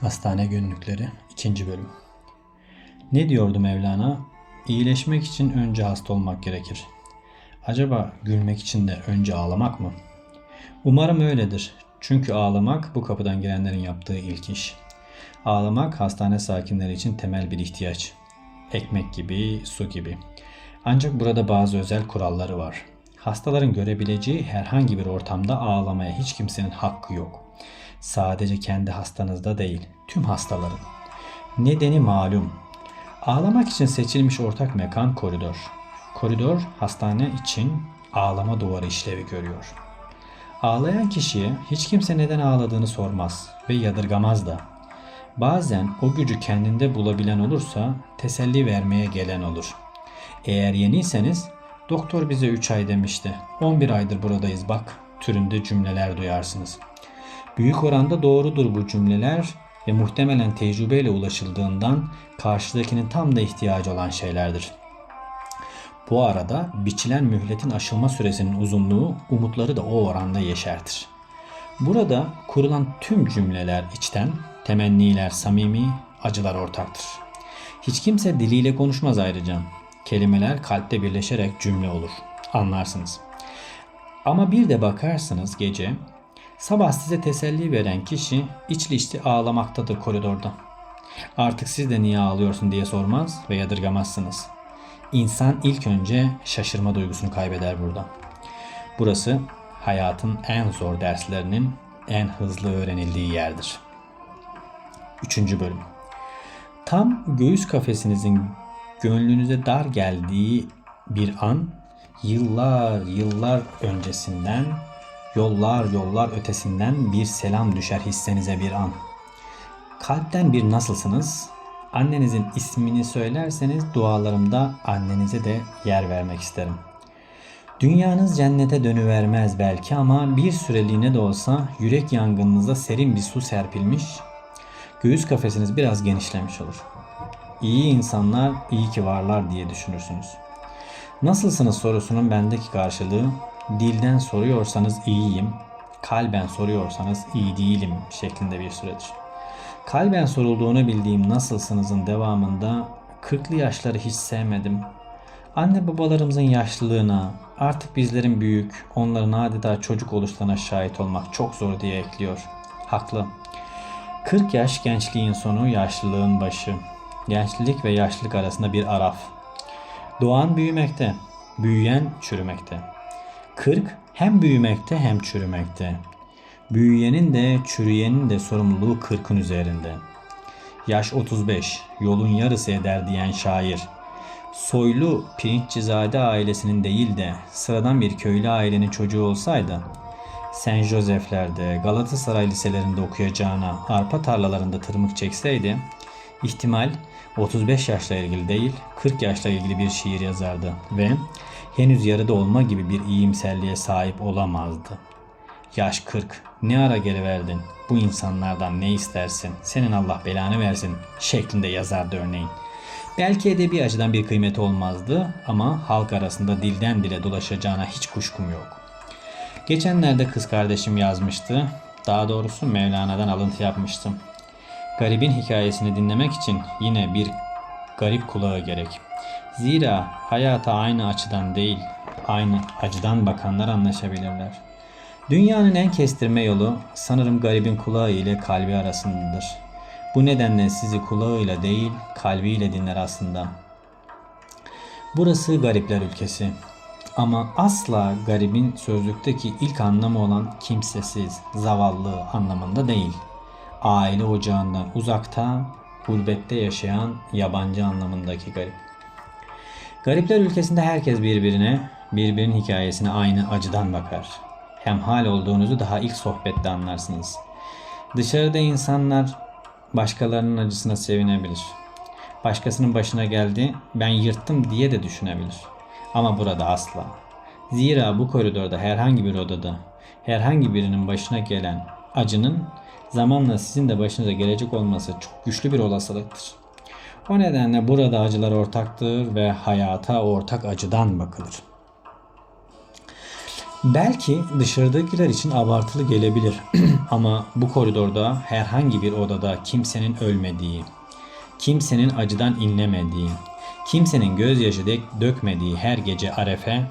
Hastane Günlükleri 2. Bölüm Ne diyordu Mevlana? İyileşmek için önce hasta olmak gerekir. Acaba gülmek için de önce ağlamak mı? Umarım öyledir. Çünkü ağlamak bu kapıdan girenlerin yaptığı ilk iş. Ağlamak hastane sakinleri için temel bir ihtiyaç. Ekmek gibi, su gibi. Ancak burada bazı özel kuralları var. Hastaların görebileceği herhangi bir ortamda ağlamaya hiç kimsenin hakkı yok. Sadece kendi hastanızda değil, tüm hastaların. Nedeni malum. Ağlamak için seçilmiş ortak mekan koridor. Koridor hastane için ağlama duvarı işlevi görüyor. Ağlayan kişiye hiç kimse neden ağladığını sormaz ve yadırgamaz da. Bazen o gücü kendinde bulabilen olursa teselli vermeye gelen olur. Eğer yeniyseniz doktor bize 3 ay demişti. 11 aydır buradayız bak türünde cümleler duyarsınız. Büyük oranda doğrudur bu cümleler ve muhtemelen tecrübeyle ulaşıldığından karşıdakinin tam da ihtiyacı olan şeylerdir. Bu arada biçilen mühletin aşılma süresinin uzunluğu umutları da o oranda yeşertir. Burada kurulan tüm cümleler içten, temenniler samimi, acılar ortaktır. Hiç kimse diliyle konuşmaz ayrıca. Kelimeler kalpte birleşerek cümle olur. Anlarsınız. Ama bir de bakarsınız gece sabah size teselli veren kişi içli içli ağlamaktadır koridorda. Artık siz de niye ağlıyorsun diye sormaz ve yadırgamazsınız. İnsan ilk önce şaşırma duygusunu kaybeder burada. Burası hayatın en zor derslerinin en hızlı öğrenildiği yerdir. Üçüncü bölüm. Tam göğüs kafesinizin gönlünüze dar geldiği bir an yıllar yıllar öncesinden yollar yollar ötesinden bir selam düşer hissenize bir an. Kalpten bir nasılsınız? Annenizin ismini söylerseniz dualarımda annenize de yer vermek isterim. Dünyanız cennete dönüvermez belki ama bir süreliğine de olsa yürek yangınınıza serin bir su serpilmiş, göğüs kafesiniz biraz genişlemiş olur. İyi insanlar iyi ki varlar diye düşünürsünüz. Nasılsınız sorusunun bendeki karşılığı dilden soruyorsanız iyiyim, kalben soruyorsanız iyi değilim şeklinde bir süreç. Kalben sorulduğunu bildiğim nasılsınızın devamında 40'lı yaşları hiç sevmedim. Anne babalarımızın yaşlılığına, artık bizlerin büyük, onların adeta çocuk oluşlarına şahit olmak çok zor diye ekliyor. Haklı. 40 yaş gençliğin sonu, yaşlılığın başı. Gençlik ve yaşlılık arasında bir araf. Doğan büyümekte, büyüyen çürümekte. 40 hem büyümekte hem çürümekte. Büyüyenin de çürüyenin de sorumluluğu 40'ın üzerinde. Yaş 35, yolun yarısı eder diyen şair. Soylu Pirinççizade ailesinin değil de sıradan bir köylü ailenin çocuğu olsaydı Saint Joseph'lerde, Galatasaray liselerinde okuyacağına arpa tarlalarında tırmık çekseydi ihtimal 35 yaşla ilgili değil 40 yaşla ilgili bir şiir yazardı ve henüz yarıda olma gibi bir iyimserliğe sahip olamazdı. Yaş 40. Ne ara geri verdin? Bu insanlardan ne istersin? Senin Allah belanı versin şeklinde yazardı örneğin. Belki edebi açıdan bir kıymeti olmazdı ama halk arasında dilden dile dolaşacağına hiç kuşkum yok. Geçenlerde kız kardeşim yazmıştı. Daha doğrusu Mevlana'dan alıntı yapmıştım. Garibin hikayesini dinlemek için yine bir garip kulağı gerek. Zira hayata aynı açıdan değil, aynı acıdan bakanlar anlaşabilirler. Dünyanın en kestirme yolu sanırım garibin kulağı ile kalbi arasındadır. Bu nedenle sizi kulağıyla değil kalbiyle dinler aslında. Burası garipler ülkesi. Ama asla garibin sözlükteki ilk anlamı olan kimsesiz, zavallı anlamında değil. Aile ocağından uzakta, gurbette yaşayan yabancı anlamındaki garip. Garipler ülkesinde herkes birbirine, birbirinin hikayesine aynı acıdan bakar. Hemhal olduğunuzu daha ilk sohbette anlarsınız. Dışarıda insanlar başkalarının acısına sevinebilir. Başkasının başına geldi, ben yırttım diye de düşünebilir. Ama burada asla. Zira bu koridorda herhangi bir odada, herhangi birinin başına gelen acının zamanla sizin de başınıza gelecek olması çok güçlü bir olasılıktır. O nedenle burada acılar ortaktır ve hayata ortak acıdan bakılır. Belki dışarıdakiler için abartılı gelebilir ama bu koridorda herhangi bir odada kimsenin ölmediği, kimsenin acıdan inlemediği, kimsenin gözyaşı dök- dökmediği her gece arefe,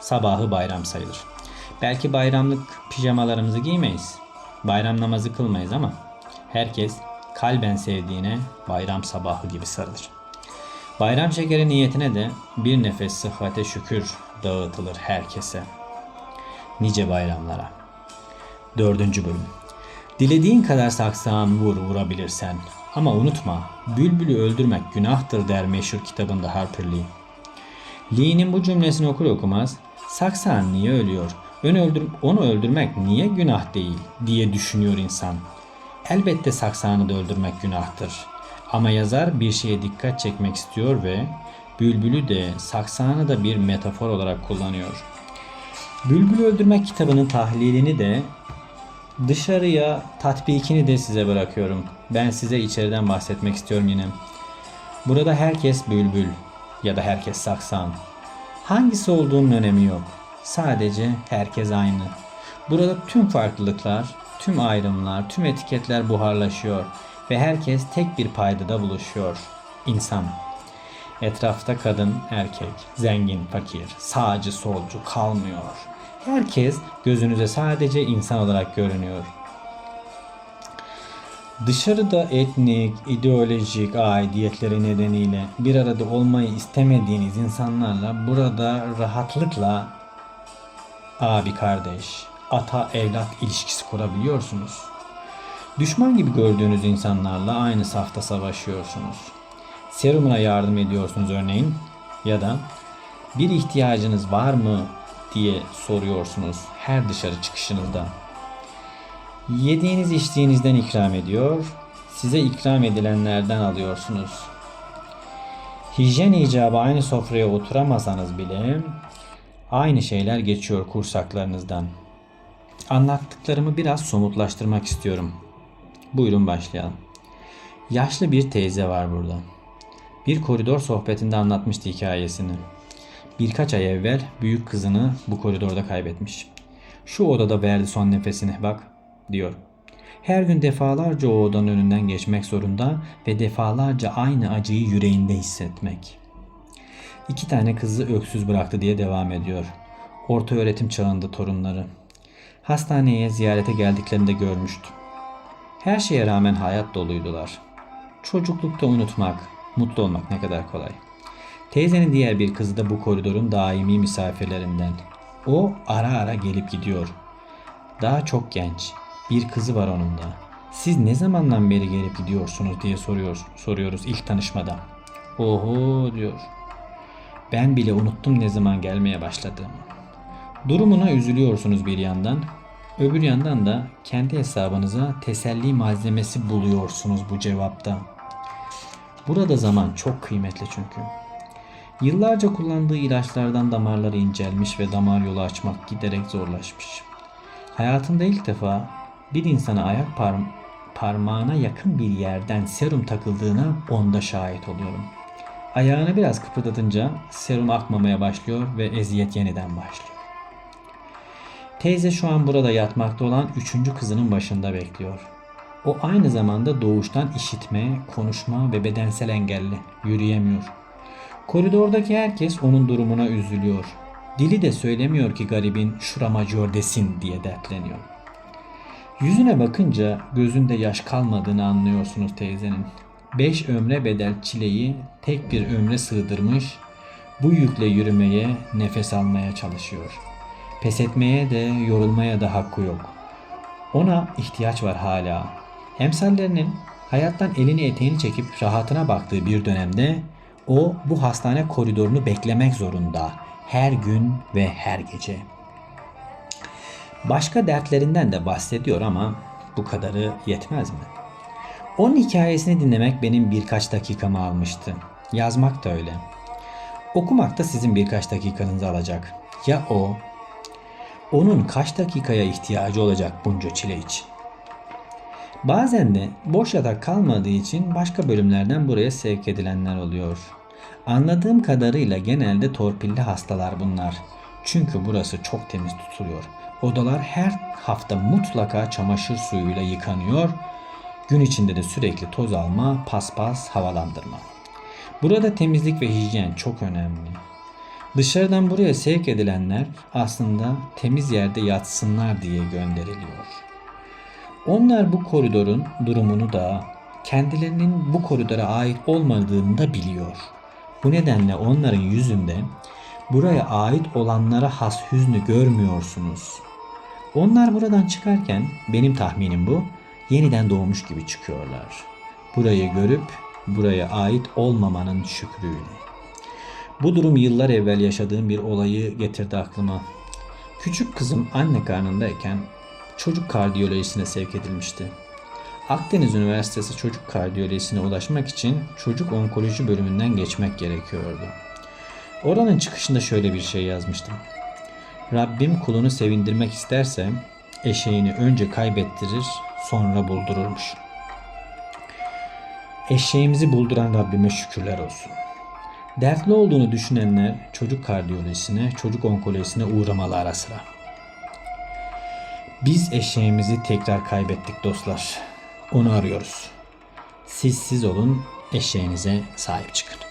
sabahı bayram sayılır. Belki bayramlık pijamalarımızı giymeyiz, bayram namazı kılmayız ama herkes kalben sevdiğine bayram sabahı gibi sarılır. Bayram şekeri niyetine de bir nefes sıhhate şükür dağıtılır herkese. Nice bayramlara. Dördüncü bölüm. Dilediğin kadar saksağın vur vurabilirsen. Ama unutma, bülbülü öldürmek günahtır der meşhur kitabında Harper Lee. Lee'nin bu cümlesini okur okumaz, saksağın niye ölüyor, onu, öldür onu öldürmek niye günah değil diye düşünüyor insan. Elbette saksağını da öldürmek günahtır. Ama yazar bir şeye dikkat çekmek istiyor ve bülbülü de saksağını da bir metafor olarak kullanıyor. Bülbülü Öldürmek kitabının tahlilini de dışarıya tatbikini de size bırakıyorum. Ben size içeriden bahsetmek istiyorum yine. Burada herkes bülbül ya da herkes saksan. Hangisi olduğunun önemi yok. Sadece herkes aynı. Burada tüm farklılıklar, tüm ayrımlar, tüm etiketler buharlaşıyor ve herkes tek bir paydada buluşuyor. İnsan. Etrafta kadın, erkek, zengin, fakir, sağcı, solcu kalmıyor. Herkes gözünüze sadece insan olarak görünüyor. Dışarıda etnik, ideolojik aidiyetleri nedeniyle bir arada olmayı istemediğiniz insanlarla burada rahatlıkla abi kardeş, ata evlat ilişkisi kurabiliyorsunuz. Düşman gibi gördüğünüz insanlarla aynı safta savaşıyorsunuz. Serumuna yardım ediyorsunuz örneğin ya da bir ihtiyacınız var mı diye soruyorsunuz her dışarı çıkışınızda. Yediğiniz içtiğinizden ikram ediyor, size ikram edilenlerden alıyorsunuz. Hijyen icabı aynı sofraya oturamasanız bile aynı şeyler geçiyor kursaklarınızdan. Anlattıklarımı biraz somutlaştırmak istiyorum. Buyurun başlayalım. Yaşlı bir teyze var burada. Bir koridor sohbetinde anlatmıştı hikayesini. Birkaç ay evvel büyük kızını bu koridorda kaybetmiş. Şu odada verdi son nefesini bak diyor. Her gün defalarca o odanın önünden geçmek zorunda ve defalarca aynı acıyı yüreğinde hissetmek. İki tane kızı öksüz bıraktı diye devam ediyor. Orta öğretim çağında torunları. Hastaneye ziyarete geldiklerinde görmüştüm. Her şeye rağmen hayat doluydular. Çocuklukta unutmak, mutlu olmak ne kadar kolay. Teyzenin diğer bir kızı da bu koridorun daimi misafirlerinden. O ara ara gelip gidiyor. Daha çok genç. Bir kızı var onun da. Siz ne zamandan beri gelip gidiyorsunuz diye soruyor, soruyoruz ilk tanışmada. Oho diyor. Ben bile unuttum ne zaman gelmeye başladığımı. Durumuna üzülüyorsunuz bir yandan. Öbür yandan da kendi hesabınıza teselli malzemesi buluyorsunuz bu cevapta. Burada zaman çok kıymetli çünkü. Yıllarca kullandığı ilaçlardan damarları incelmiş ve damar yolu açmak giderek zorlaşmış. Hayatında ilk defa bir insana ayak parm- parmağına yakın bir yerden serum takıldığına onda şahit oluyorum. Ayağını biraz kıpırdatınca serum akmamaya başlıyor ve eziyet yeniden başlıyor. Teyze şu an burada yatmakta olan üçüncü kızının başında bekliyor. O aynı zamanda doğuştan işitme, konuşma ve bedensel engelli. Yürüyemiyor. Koridordaki herkes onun durumuna üzülüyor. Dili de söylemiyor ki garibin şuramacıyor desin diye dertleniyor. Yüzüne bakınca gözünde yaş kalmadığını anlıyorsunuz teyzenin. Beş ömre bedel çileyi tek bir ömre sığdırmış, bu yükle yürümeye, nefes almaya çalışıyor. Pes etmeye de, yorulmaya da hakkı yok. Ona ihtiyaç var hala. Emsallerinin hayattan elini eteğini çekip rahatına baktığı bir dönemde o bu hastane koridorunu beklemek zorunda. Her gün ve her gece. Başka dertlerinden de bahsediyor ama bu kadarı yetmez mi? Onun hikayesini dinlemek benim birkaç dakikamı almıştı. Yazmak da öyle. Okumak da sizin birkaç dakikanızı alacak. Ya o? Onun kaç dakikaya ihtiyacı olacak bunca çile için? Bazen de boş yatak kalmadığı için başka bölümlerden buraya sevk edilenler oluyor. Anladığım kadarıyla genelde torpilli hastalar bunlar. Çünkü burası çok temiz tutuluyor. Odalar her hafta mutlaka çamaşır suyuyla yıkanıyor. Gün içinde de sürekli toz alma, paspas, havalandırma. Burada temizlik ve hijyen çok önemli. Dışarıdan buraya sevk edilenler aslında temiz yerde yatsınlar diye gönderiliyor. Onlar bu koridorun durumunu da kendilerinin bu koridora ait olmadığını da biliyor. Bu nedenle onların yüzünde buraya ait olanlara has hüznü görmüyorsunuz. Onlar buradan çıkarken benim tahminim bu yeniden doğmuş gibi çıkıyorlar. Burayı görüp buraya ait olmamanın şükrüyle. Bu durum yıllar evvel yaşadığım bir olayı getirdi aklıma. Küçük kızım anne karnındayken çocuk kardiyolojisine sevk edilmişti. Akdeniz Üniversitesi Çocuk Kardiyolojisine ulaşmak için çocuk onkoloji bölümünden geçmek gerekiyordu. Oranın çıkışında şöyle bir şey yazmıştım. Rabbim kulunu sevindirmek isterse eşeğini önce kaybettirir sonra buldururmuş. Eşeğimizi bulduran Rabbime şükürler olsun. Dertli olduğunu düşünenler çocuk kardiyolojisine, çocuk onkolojisine uğramalı ara sıra. Biz eşeğimizi tekrar kaybettik dostlar. Onu arıyoruz. Siz siz olun, eşeğinize sahip çıkın.